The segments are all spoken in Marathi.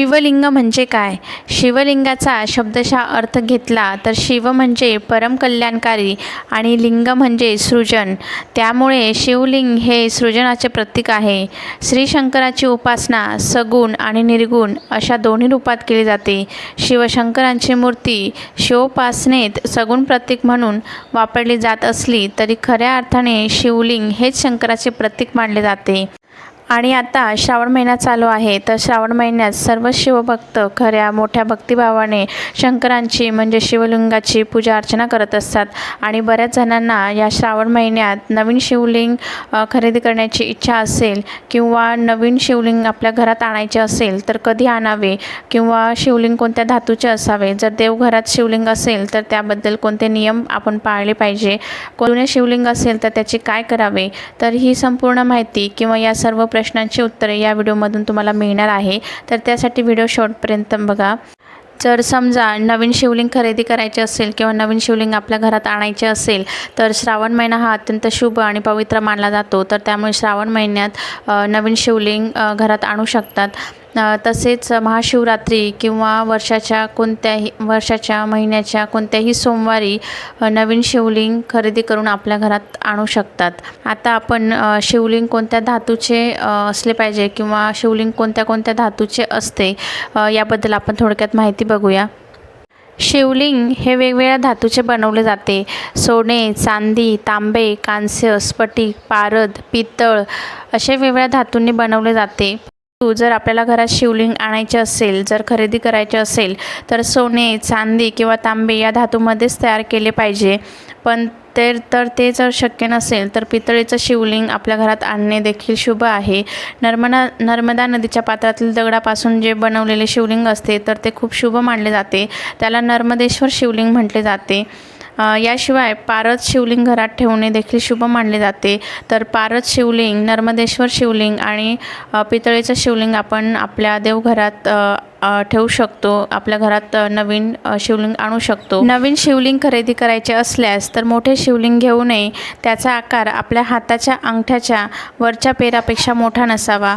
शिवलिंग म्हणजे काय? शिवलिंगाचा शब्दशः अर्थ घेतला तर शिव म्हणजे परमकल्याणकारी आणि लिंग म्हणजे सृजन. त्यामुळे शिवलिंग हे सृजनाचे प्रतीक आहे. श्री शंकराची उपासना सगुण आणि निर्गुण अशा दोन्ही रूपात केली जाते. शिवशंकरांची मूर्ती शिवोपासनेत सगुण प्रतीक म्हणून वापरली जात असली तरी खऱ्या अर्थाने शिवलिंग हेच शंकराचे प्रतीक मानले जाते. आणि आता श्रावण महिना चालू आहे. तर श्रावण महिन्यात सर्व शिवभक्त खऱ्या मोठ्या भक्तिभावाने शंकरांची म्हणजे शिवलिंगाची पूजा अर्चना करत असतात. आणि बऱ्याच जणांना या श्रावण महिन्यात नवीन शिवलिंग खरेदी करण्याची इच्छा असेल किंवा नवीन शिवलिंग आपल्या घरात आणायचे असेल तर कधी आणावे किंवा शिवलिंग कोणत्या धातूचे असावे? जर देवघरात शिवलिंग असेल तर त्याबद्दल कोणते नियम आपण पाळले पाहिजे? जुने शिवलिंग असेल तर त्याचे काय करावे? तर ही संपूर्ण माहिती किंवा या सर्व प्र प्रश्नांची उत्तरे या व्हिडिओमधून तुम्हाला मिळणार आहे. तर त्यासाठी व्हिडिओ शॉर्टपर्यंत बघा. जर समजा नवीन शिवलिंग खरेदी करायचे असेल किंवा नवीन शिवलिंग आपल्या घरात आणायचे असेल तर श्रावण महिना हा अत्यंत शुभ आणि पवित्र मानला जातो. तर त्यामुळे श्रावण महिन्यात नवीन शिवलिंग घरात आणू शकतात. तसेच महाशिवरात्री किंवा वर्षाच्या कोणत्याही वर्षाच्या महिन्याच्या कोणत्याही सोमवारी नवीन शिवलिंग खरेदी करून आपल्या घरात आणू शकतात. आता आपण शिवलिंग कोणत्या धातूचे असले पाहिजे किंवा शिवलिंग कोणत्या कोणत्या धातूचे असते याबद्दल आपण थोडक्यात माहिती बघूया. शिवलिंग हे वेगवेगळ्या धातूचे बनवले जाते. सोने चांदी तांबे कांस्य स्फटिक पारद पितळ असे वेगवेगळ्या धातूंनी बनवले जाते. जर आपल्याला घरात शिवलिंग आणायचे असेल जर खरेदी करायचे असेल तर सोने चांदी किंवा तांबे या धातूमध्येच तयार केले पाहिजे. पण ते तर ते जर शक्य नसेल तर पितळेचं शिवलिंग आपल्या घरात आणणे देखील शुभ आहे. नर्मदा नर्मदा नदीच्या पात्रातील दगडापासून जे बनवलेले शिवलिंग असते तर ते खूप शुभ मानले जाते. त्याला नर्मदेश्वर शिवलिंग म्हटले जाते. याशिवाय पारद शिवलिंग घरात ठेवणे देखील शुभ मानले जाते. तर पारद शिवलिंग नर्मदेश्वर शिवलिंग आणि पितळेचं शिवलिंग आपण आपल्या देवघरात ठेवू शकतो. आपल्या घरात नवीन शिवलिंग आणू शकतो. नवीन शिवलिंग खरेदी करायचे असल्यास तर मोठे शिवलिंग घेऊ नये. त्याचा आकार आपल्या हाताच्या अंगठ्याच्या वरच्या पेरापेक्षा मोठा नसावा.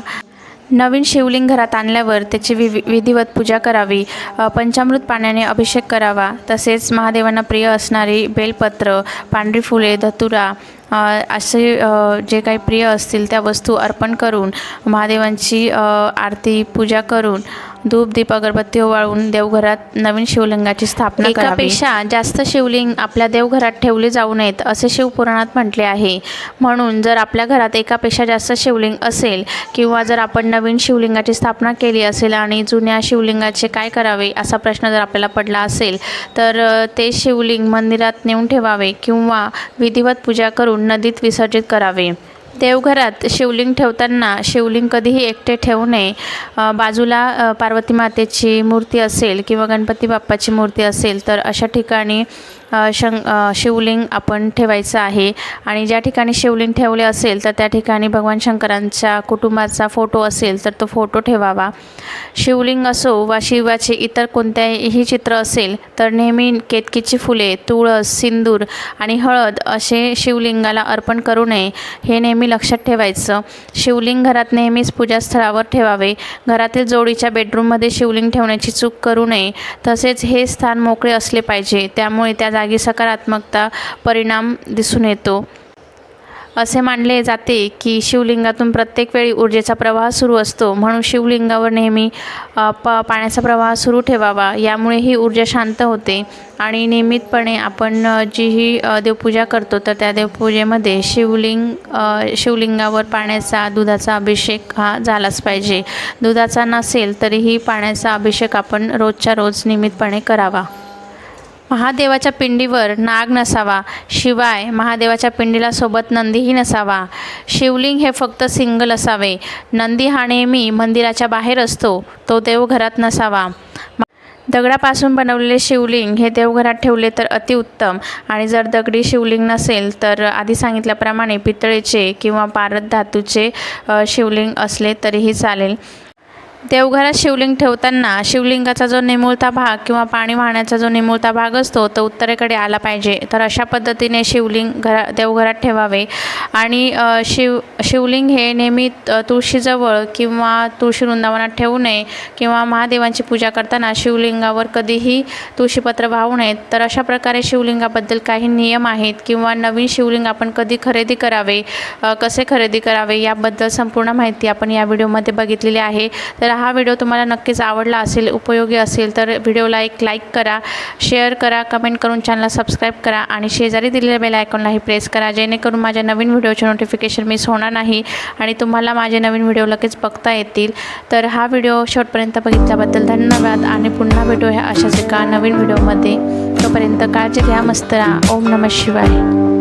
नवीन शिवलिंग घरात आणल्यावर त्याची वि विधिवत पूजा करावी पंचामृत पाण्याने अभिषेक करावा तसेच महादेवांना प्रिय असणारी बेलपत्र पांढरी फुले धतुरा असे जे काही प्रिय असतील त्या वस्तू अर्पण करून महादेवांची आरती पूजा करून धूप दीप अगरबत्ती ओवाळून देवघरात नवीन शिवलिंगाची स्थापना एकापेक्षा जास्त शिवलिंग आपल्या देवघरात ठेवले जाऊ नयेत असे शिवपुराणात म्हटले आहे. म्हणून जर आपल्या घरात एकापेक्षा जास्त शिवलिंग असेल किंवा जर आपण नवीन शिवलिंगाची स्थापना केली असेल आणि जुन्या शिवलिंगाचे काय करावे असा प्रश्न जर आपल्याला पडला असेल तर ते शिवलिंग मंदिरात नेऊन ठेवावे किंवा विधिवत पूजा करून नदीत विसर्जित करावे. देवघरात शिवलिंग ठेवताना शिवलिंग कधीही एकटे ठेवू नये. बाजूला पार्वती मातेची मूर्ती असेल किंवा गणपती बाप्पाची मूर्ती असेल तर अशा ठिकाणी शं शिवलिंग आपण ठेवायचं आहे. आणि ज्या ठिकाणी शिवलिंग ठेवले असेल तर त्या ठिकाणी भगवान शंकरांच्या कुटुंबाचा फोटो असेल तर तो फोटो ठेवावा. शिवलिंग असो वा शिवाचे इतर कोणत्याही चित्र असेल तर नेहमी केतकीची फुले तुळस सिंदूर आणि हळद असे शिवलिंगाला अर्पण करू नये हे नेहमी लक्षात ठेवायचं. शिवलिंग घरात नेहमीच पूजास्थळावर ठेवावे. घरातील जोडीच्या बेडरूममध्ये शिवलिंग ठेवण्याची चूक करू नये. तसेच हे स्थान मोकळे असले पाहिजे. त्यामुळे त्या जागी सकारात्मकता परिणाम दिसून येतो. असे मानले जाते की शिवलिंगातून प्रत्येक वेळी ऊर्जेचा प्रवाह सुरू असतो. म्हणून शिवलिंगावर नेहमी प पाण्याचा प्रवाह सुरू ठेवावा. यामुळे ही ऊर्जा शांत होते. आणि नियमितपणे आपण जी ही देवपूजा करतो तर त्या देवपूजेमध्ये शिवलिंग शिवलिंगावर पाण्याचा दुधाचा अभिषेक हा झालाच पाहिजे. दुधाचा नसेल तरीही पाण्याचा अभिषेक आपण रोजच्या रोज नियमितपणे करावा. महादेवाच्या पिंडीवर नाग नसावा. शिवाय महादेवाच्या पिंडीला सोबत नंदीही नसावा. शिवलिंग हे फक्त सिंगल असावे. नंदी हा नेहमी मंदिराच्या बाहेर असतो. तो देवघरात नसावा. दगडापासून बनवलेले शिवलिंग हे देवघरात ठेवले तर अतिउत्तम आणि जर दगडी शिवलिंग नसेल तर आधी सांगितल्याप्रमाणे पितळेचे किंवा पारद धातूचे शिवलिंग असले तरीही चालेल. देवघरात शिवलिंग ठेवताना शिवलिंगाचा जो निमुळता भाग किंवा पाणी वाहण्याचा जो निमुळता भाग असतो तो उत्तरेकडे आला पाहिजे. तर अशा पद्धतीने शिवलिंग घरा देवघरात ठेवावे. आणि शिव शिवलिंग हे नेहमी तुळशीजवळ किंवा तुळशी वृंदावनात ठेवू नये किंवा महादेवांची पूजा करताना शिवलिंगावर कधीही तुळशीपत्र वाहू नयेत तर अशा प्रकारे शिवलिंगाबद्दल काही नियम आहेत किंवा नवीन शिवलिंग आपण कधी खरेदी करावे कसे खरेदी करावे याबद्दल संपूर्ण माहिती आपण या व्हिडिओमध्ये बघितलेली आहे. तर हा व्हिडिओ तुम्हाला नक्कीच आवडला असेल उपयोगी असेल तर व्हिडिओला एक लाईक करा शेअर करा कमेंट करून चॅनलला सबस्क्राईब करा आणि शेजारी दिलेल्या बेल आयकॉनलाही प्रेस करा जेणेकरून माझ्या नवीन व्हिडिओचे नोटिफिकेशन मिस होणार नाही आणि तुम्हाला माझे नवीन व्हिडिओ लगेच बघता येतील. तर हा व्हिडिओ शेवटपर्यंत बघितल्याबद्दल धन्यवाद आणि पुन्हा भेटूया ह्या अशाच एका नवीन व्हिडिओमध्ये. तोपर्यंत काळजी घ्या मस्त राहा. ओम नमः शिवाय.